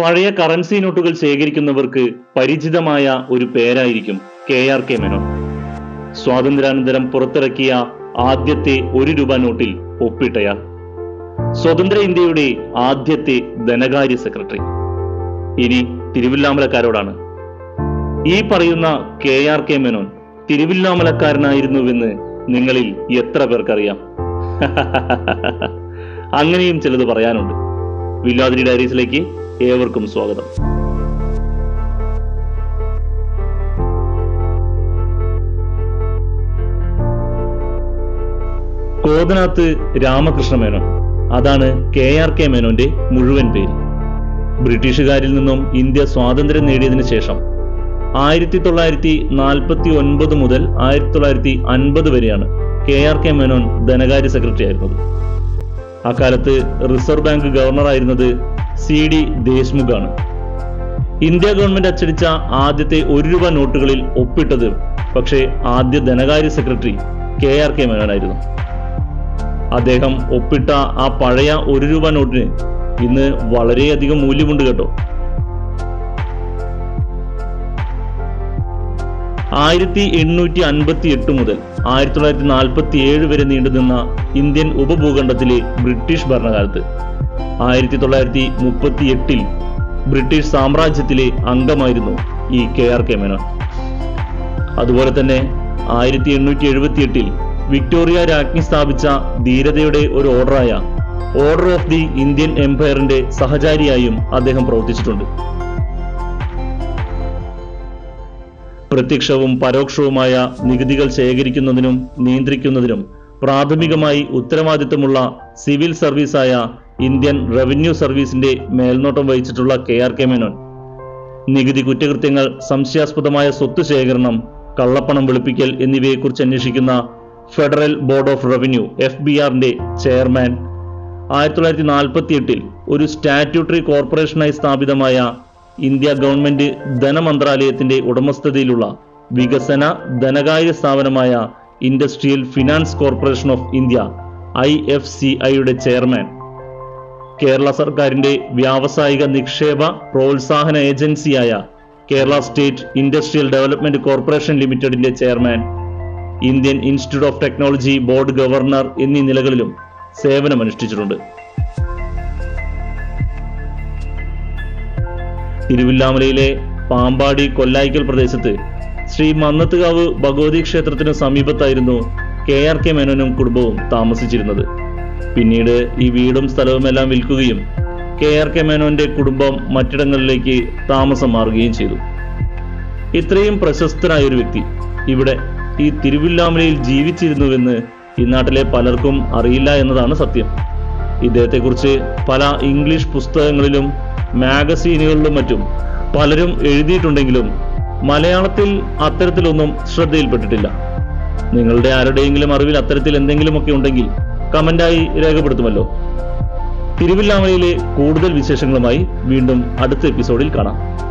പഴയ കറൻസി നോട്ടുകൾ ശേഖരിക്കുന്നവർക്ക് പരിചിതമായ ഒരു പേരായിരിക്കും കെ ആർ കെ മെനോൻ സ്വാതന്ത്ര്യാനന്തരം പുറത്തിറക്കിയ ആദ്യത്തെ ഒരു രൂപ നോട്ടിൽ ഒപ്പിട്ടയാൾ. സ്വതന്ത്ര ഇന്ത്യയുടെ ആദ്യത്തെ ധനകാര്യ സെക്രട്ടറി. ഇനി തിരുവില്ലാമലക്കാരോടാണ്. ഈ പറയുന്ന കെ ആർ കെ മെനോൻ തിരുവില്ലാമലക്കാരനായിരുന്നുവെന്ന് നിങ്ങളിൽ എത്ര പേർക്കറിയാം? അങ്ങനെയും ചിലത് പറയാനുണ്ട്. വില്ലാതിരി ഡയറീസിലേക്ക് ഏവർക്കും സ്വാഗതം. കോതനാത്ത് രാമകൃഷ്ണ മേനോൻ. അതാണ് കെ ആർ കെ മേനോന്റെ മുഴുവൻ പേര്. ബ്രിട്ടീഷുകാരിൽ നിന്നും ഇന്ത്യ സ്വാതന്ത്ര്യം നേടിയതിനു ശേഷം ആയിരത്തി തൊള്ളായിരത്തി നാൽപ്പത്തി ഒൻപത് മുതൽ ആയിരത്തി തൊള്ളായിരത്തി അൻപത് വരെയാണ് കെ ആർ കെ മേനോൻ ധനകാര്യ സെക്രട്ടറി ആയിരുന്നത്. അക്കാലത്ത് റിസർവ് ബാങ്ക് ഗവർണറായിരുന്നത് സി ഡി ദേശ്മുഖാണ്. ഇന്ത്യ ഗവൺമെന്റ് അച്ചടിച്ച ആദ്യത്തെ ഒരു രൂപ നോട്ടുകളിൽ ഒപ്പിട്ടത് പക്ഷേ ആദ്യ ധനകാര്യ സെക്രട്ടറി കെ ആർ കെ മേനോനായിരുന്നു. അദ്ദേഹം ഒപ്പിട്ട ആ പഴയ ഒരു രൂപ നോട്ടിന് ഇന്ന് വളരെയധികം മൂല്യമുണ്ട് കേട്ടോ. ആയിരത്തി എണ്ണൂറ്റി അൻപത്തി എട്ട് മുതൽ ആയിരത്തി തൊള്ളായിരത്തി നാൽപ്പത്തി ഏഴ് വരെ നീണ്ടുനിന്ന ഇന്ത്യൻ ഉപഭൂഖണ്ഡത്തിലെ ബ്രിട്ടീഷ് ഭരണകാലത്ത് ആയിരത്തി തൊള്ളായിരത്തി മുപ്പത്തി എട്ടിൽ ബ്രിട്ടീഷ് സാമ്രാജ്യത്തിലെ അംഗമായിരുന്നു ഈ കെ ആർ കെ മേനോൻ. അതുപോലെ തന്നെ ആയിരത്തി എണ്ണൂറ്റി എഴുപത്തി എട്ടിൽ വിക്ടോറിയ രാജ്ഞി സ്ഥാപിച്ച ധീരതയുടെ ഒരു ഓർഡറായ ഓർഡർ ഓഫ് ദി ഇന്ത്യൻ എംപയറിന്റെ സഹചാരിയായും അദ്ദേഹം പ്രവർത്തിച്ചിട്ടുണ്ട്. പ്രത്യക്ഷവും പരോക്ഷവുമായ നികുതികൾ ശേഖരിക്കുന്നതിനും നിയന്ത്രിക്കുന്നതിനും പ്രാഥമികമായി ഉത്തരവാദിത്തമുള്ള സിവിൽ സർവീസായ ഇന്ത്യൻ റവന്യൂ സർവീസിന്റെ മേൽനോട്ടം വഹിച്ചിട്ടുള്ള കെ ആർ കെ മേനോൻ. നികുതി കുറ്റകൃത്യങ്ങൾ സംശയാസ്പദമായ സ്വത്ത് ശേഖരണം കള്ളപ്പണം വെളുപ്പിക്കൽ എന്നിവയെക്കുറിച്ച് അന്വേഷിക്കുന്ന federal board of revenue F B ആറിന്റെ ചെയർമാൻ. ആയിരത്തി തൊള്ളായിരത്തി നാൽപ്പത്തി എട്ടിൽ ഒരു സ്റ്റാറ്റ്യൂട്ടറി കോർപ്പറേഷനായി സ്ഥാപിതമായ ഇന്ത്യ ഗവൺമെന്റ് ധനമന്ത്രാലയത്തിന്റെ ഉടമസ്ഥതയിലുള്ള വികസന ധനകാര്യ സ്ഥാപനമായ industrial finance corporation of India I F C ഐയുടെ ചെയർമാൻ. കേരള സർക്കാരിന്റെ വ്യാവസായിക നിക്ഷേപ പ്രോത്സാഹന ഏജൻസിയായ Kerala state industrial development corporation ലിമിറ്റഡിന്റെ chairman Indian institute of technology board governor എന്നീ നിലകളിലും സേവനമനുഷ്ഠിച്ചിട്ടുണ്ട്. തിരുവില്ലാമലയിലെ പാമ്പാടി കൊല്ലായിക്കൽ പ്രദേശത്ത് ശ്രീ മന്നത്തുകാവ് ഭഗവതി ക്ഷേത്രത്തിന് സമീപത്തായിരുന്നു കെ ആർ കെ മേനോനും കുടുംബവും താമസിച്ചിരുന്നത്. പിന്നീട് ഈ വീടും സ്ഥലവുമെല്ലാം വിൽക്കുകയും കെ ആർ കെ മേനോന്റെ കുടുംബം മറ്റിടങ്ങളിലേക്ക് താമസം മാറുകയും ചെയ്തു. ഇത്രയും പ്രശസ്തനായ ഒരു വ്യക്തി ഇവിടെ ഈ തിരുവില്ലാമലയിൽ ജീവിച്ചിരുന്നുവെന്ന് ഈ നാട്ടിലെ പലർക്കും അറിയില്ല എന്നതാണ് സത്യം. ഇദ്ദേഹത്തെക്കുറിച്ച് പല ഇംഗ്ലീഷ് പുസ്തകങ്ങളിലും മാഗസീനുകളിലും മറ്റും പലരും എഴുതിയിട്ടുണ്ടെങ്കിലും മലയാളത്തിൽ അത്തരത്തിലൊന്നും ശ്രദ്ധയിൽപ്പെട്ടിട്ടില്ല. നിങ്ങളുടെ ആരുടെയെങ്കിലും അറിവിൽ അത്തരത്തിൽ എന്തെങ്കിലുമൊക്കെ ഉണ്ടെങ്കിൽ കമന്റായി രേഖപ്പെടുത്തുമല്ലോ. തിരുവില്ലാമലയിലെ കൂടുതൽ വിശേഷങ്ങളുമായി വീണ്ടും അടുത്ത എപ്പിസോഡിൽ കാണാം.